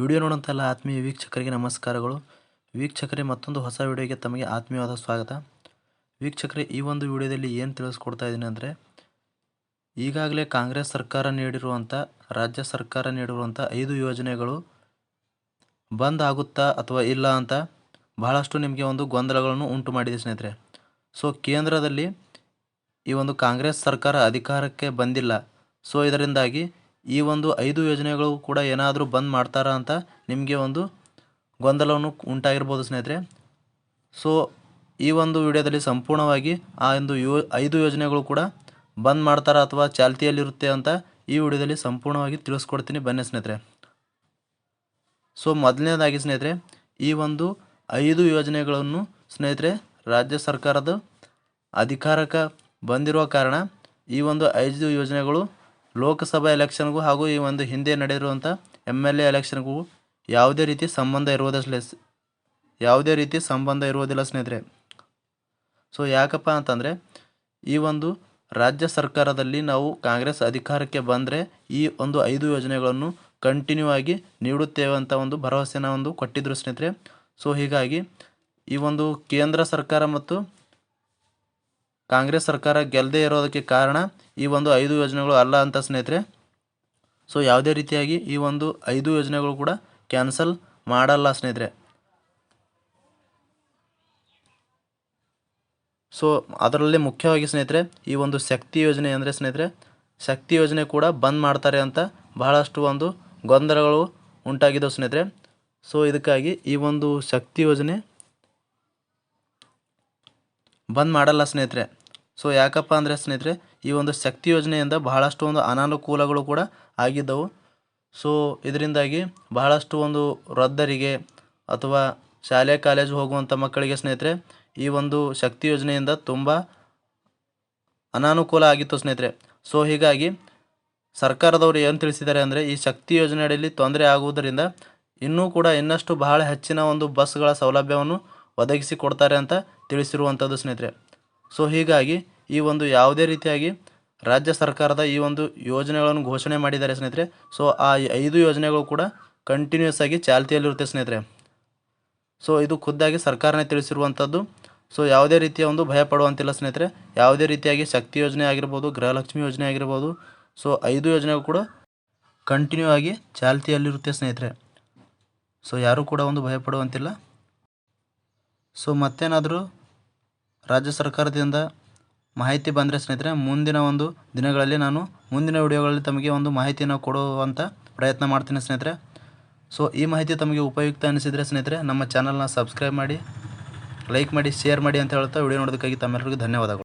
Video ನೋಡೋಂಥ ಆತ್ಮೀಯ ವೀಕ್ಷಕರಿಗೆ ನಮಸ್ಕಾರಗಳು. ವೀಕ್ಷಕರೇ, ಮತ್ತೊಂದು ಹೊಸ ವಿಡಿಯೋಗೆ ತಮಗೆ ಆತ್ಮೀಯವಾದ ಸ್ವಾಗತ. ವೀಕ್ಷಕರೇ, ಈ ಒಂದು ವಿಡಿಯೋದಲ್ಲಿ ಏನು ತಿಳಿಸ್ಕೊಡ್ತಾ ಇದ್ದೀನಿ ಅಂದರೆ, ಈಗಾಗಲೇ ಕಾಂಗ್ರೆಸ್ ಸರ್ಕಾರ ನೀಡಿರುವಂಥ ರಾಜ್ಯ ಸರ್ಕಾರ ನೀಡಿರುವಂಥ ಐದು ಯೋಜನೆಗಳು ಬಂದ್ ಆಗುತ್ತಾ ಅಥವಾ ಇಲ್ಲ ಅಂತ ಬಹಳಷ್ಟು ನಿಮಗೆ ಒಂದು ಗೊಂದಲಗಳನ್ನು ಉಂಟು ಮಾಡಿದೆ ಸ್ನೇಹಿತರೆ. ಸೊ ಕೇಂದ್ರದಲ್ಲಿ ಈ ಒಂದು ಕಾಂಗ್ರೆಸ್ ಸರ್ಕಾರ ಅಧಿಕಾರಕ್ಕೆ ಬಂದಿಲ್ಲ. ಸೊ ಇದರಿಂದಾಗಿ ಈ ಒಂದು ಐದು ಯೋಜನೆಗಳು ಕೂಡ ಏನಾದರೂ ಬಂದ್ ಮಾಡ್ತಾರಾ ಅಂತ ನಿಮಗೆ ಒಂದು ಗೊಂದಲವನ್ನು ಉಂಟಾಗಿರ್ಬೋದು ಸ್ನೇಹಿತರೆ. ಸೊ ಈ ಒಂದು ವಿಡಿಯೋದಲ್ಲಿ ಸಂಪೂರ್ಣವಾಗಿ ಆ ಒಂದು ಯೋ, ಐದು ಯೋಜನೆಗಳು ಕೂಡ ಬಂದ್ ಮಾಡ್ತಾರಾ ಅಥವಾ ಚಾಲ್ತಿಯಲ್ಲಿರುತ್ತೆ ಅಂತ ಈ ವಿಡಿಯೋದಲ್ಲಿ ಸಂಪೂರ್ಣವಾಗಿ ತಿಳಿಸ್ಕೊಡ್ತೀನಿ. ಬನ್ನಿ ಸ್ನೇಹಿತರೆ. ಸೊ ಮೊದಲನೇದಾಗಿ ಸ್ನೇಹಿತರೆ, ಈ ಒಂದು ಐದು ಯೋಜನೆಗಳನ್ನು ಸ್ನೇಹಿತರೆ, ರಾಜ್ಯ ಸರ್ಕಾರದ ಅಧಿಕಾರಕ್ಕೆ ಬಂದಿರುವ ಕಾರಣ ಈ ಒಂದು ಐದು ಯೋಜನೆಗಳು ಲೋಕಸಭಾ ಎಲೆಕ್ಷನ್ಗೂ ಹಾಗೂ ಈ ಒಂದು ಹಿಂದೆ ನಡೆದಿರುವಂಥ ಎಂ ಎಲ್ ಎ ಎಲೆಕ್ಷನ್ಗೂ ಯಾವುದೇ ರೀತಿ ಸಂಬಂಧ ಇರುವುದಿಲ್ಲ ಯಾವುದೇ ರೀತಿ ಸಂಬಂಧ ಇರುವುದಿಲ್ಲ ಸ್ನೇಹಿತರೆ. ಸೊ ಯಾಕಪ್ಪ ಅಂತಂದರೆ, ಈ ಒಂದು ರಾಜ್ಯ ಸರ್ಕಾರದಲ್ಲಿ ನಾವು ಕಾಂಗ್ರೆಸ್ ಅಧಿಕಾರಕ್ಕೆ ಬಂದರೆ ಈ ಒಂದು ಐದು ಯೋಜನೆಗಳನ್ನು ಕಂಟಿನ್ಯೂ ಆಗಿ ನೀಡುತ್ತೇವೆ ಅಂತ ಒಂದು ಭರವಸೆನ ಒಂದು ಕೊಟ್ಟಿದ್ದರು ಸ್ನೇಹಿತರೆ. ಸೊ ಹೀಗಾಗಿ ಈ ಒಂದು ಕೇಂದ್ರ ಸರ್ಕಾರ ಮತ್ತು ಕಾಂಗ್ರೆಸ್ ಸರ್ಕಾರ ಗೆಲ್ಲದೇ ಇರೋದಕ್ಕೆ ಕಾರಣ ಈ ಒಂದು ಐದು ಯೋಜನೆಗಳು ಅಲ್ಲ ಅಂತ ಸ್ನೇಹಿತರೆ. ಸೊ ಯಾವುದೇ ರೀತಿಯಾಗಿ ಈ ಒಂದು ಐದು ಯೋಜನೆಗಳು ಕೂಡ ಕ್ಯಾನ್ಸಲ್ ಮಾಡಲ್ಲ ಸ್ನೇಹಿತರೆ. ಸೊ ಅದರಲ್ಲಿ ಮುಖ್ಯವಾಗಿ ಸ್ನೇಹಿತರೆ, ಈ ಒಂದು ಶಕ್ತಿ ಯೋಜನೆ ಅಂದರೆ ಸ್ನೇಹಿತರೆ, ಶಕ್ತಿ ಯೋಜನೆ ಕೂಡ ಬಂದ್ ಮಾಡ್ತಾರೆ ಅಂತ ಬಹಳಷ್ಟು ಒಂದು ಗೊಂದಲಗಳು ಉಂಟಾಗಿದ್ದವು ಸ್ನೇಹಿತರೆ. ಸೊ ಇದಕ್ಕಾಗಿ ಈ ಒಂದು ಶಕ್ತಿ ಯೋಜನೆ ಬಂದ್ ಮಾಡಲ್ಲ ಸ್ನೇಹಿತರೆ. ಸೊ ಯಾಕಪ್ಪ ಅಂದರೆ ಸ್ನೇಹಿತರೆ, ಈ ಒಂದು ಶಕ್ತಿ ಯೋಜನೆಯಿಂದ ಬಹಳಷ್ಟು ಒಂದು ಅನಾನುಕೂಲಗಳು ಕೂಡ ಆಗಿದ್ದವು. ಸೊ ಇದರಿಂದಾಗಿ ಬಹಳಷ್ಟು ಒಂದು ವೃದ್ಧರಿಗೆ ಅಥವಾ ಶಾಲೆ, ಕಾಲೇಜು ಹೋಗುವಂಥ ಮಕ್ಕಳಿಗೆ ಸ್ನೇಹಿತರೆ, ಈ ಒಂದು ಶಕ್ತಿ ಯೋಜನೆಯಿಂದ ತುಂಬ ಅನಾನುಕೂಲ ಆಗಿತ್ತು ಸ್ನೇಹಿತರೆ. ಸೊ ಹೀಗಾಗಿ ಸರ್ಕಾರದವರು ಏನು ತಿಳಿಸಿದ್ದಾರೆ ಅಂದರೆ, ಈ ಶಕ್ತಿ ಯೋಜನೆ ಅಡಿಯಲ್ಲಿ ತೊಂದರೆ ಆಗುವುದರಿಂದ ಇನ್ನೂ ಕೂಡ ಇನ್ನಷ್ಟು ಬಹಳ ಹೆಚ್ಚಿನ ಒಂದು ಬಸ್ಗಳ ಸೌಲಭ್ಯವನ್ನು ಒದಗಿಸಿ ಕೊಡ್ತಾರೆ ಅಂತ ತಿಳಿಸಿರುವಂಥದ್ದು ಸ್ನೇಹಿತರೆ. ಸೊ ಹೀಗಾಗಿ ಈ ಒಂದು ಯಾವುದೇ ರೀತಿಯಾಗಿ ರಾಜ್ಯ ಸರ್ಕಾರದ ಈ ಒಂದು ಯೋಜನೆಗಳನ್ನು ಘೋಷಣೆ ಮಾಡಿದ್ದಾರೆ ಸ್ನೇಹಿತರೆ. ಸೊ ಆ ಐದು ಯೋಜನೆಗಳು ಕೂಡ ಕಂಟಿನ್ಯೂಸ್ ಆಗಿ ಚಾಲ್ತಿಯಲ್ಲಿರುತ್ತೆ ಸ್ನೇಹಿತರೆ. ಸೊ ಇದು ಖುದ್ದಾಗಿ ಸರ್ಕಾರನೇ ತಿಳಿಸಿರುವಂಥದ್ದು. ಸೊ ಯಾವುದೇ ರೀತಿಯ ಒಂದು ಭಯ ಪಡುವಂತಿಲ್ಲ ಸ್ನೇಹಿತರೆ. ಯಾವುದೇ ರೀತಿಯಾಗಿ ಶಕ್ತಿ ಯೋಜನೆ ಆಗಿರ್ಬೋದು, ಗೃಹಲಕ್ಷ್ಮಿ ಯೋಜನೆ ಆಗಿರ್ಬೋದು ಸೊ ಐದು ಯೋಜನೆಗಳು ಕೂಡ ಕಂಟಿನ್ಯೂ ಆಗಿ ಚಾಲ್ತಿಯಲ್ಲಿರುತ್ತೆ ಸ್ನೇಹಿತರೆ. ಸೊ ಯಾರೂ ಕೂಡ ಒಂದು ಭಯ ಪಡುವಂತಿಲ್ಲ. ಸೊ ಮತ್ತೇನಾದರೂ ರಾಜ್ಯ ಸರ್ಕಾರದಿಂದ ಮಾಹಿತಿ ಬಂದರೆ ಸ್ನೇಹಿತರೆ, ಮುಂದಿನ ಒಂದು ದಿನಗಳಲ್ಲಿ ನಾನು, ಮುಂದಿನ ವಿಡಿಯೋಗಳಲ್ಲಿ ತಮಗೆ ಒಂದು ಮಾಹಿತಿಯನ್ನು ಕೊಡುವಂಥ ಪ್ರಯತ್ನ ಮಾಡ್ತೀನಿ ಸ್ನೇಹಿತರೆ. ಸೊ ಈ ಮಾಹಿತಿ ತಮಗೆ ಉಪಯುಕ್ತ ಅನಿಸಿದರೆ ಸ್ನೇಹಿತರೆ, ನಮ್ಮ ಚಾನಲ್ನ ಸಬ್ಸ್ಕ್ರೈಬ್ ಮಾಡಿ ಲೈಕ್ ಮಾಡಿ ಶೇರ್ ಮಾಡಿ ಅಂತ ಹೇಳ್ತಾ ವಿಡಿಯೋ ನೋಡೋದಕ್ಕಾಗಿ ತಮ್ಮೆಲ್ಲರಿಗೂ ಧನ್ಯವಾದಗಳು.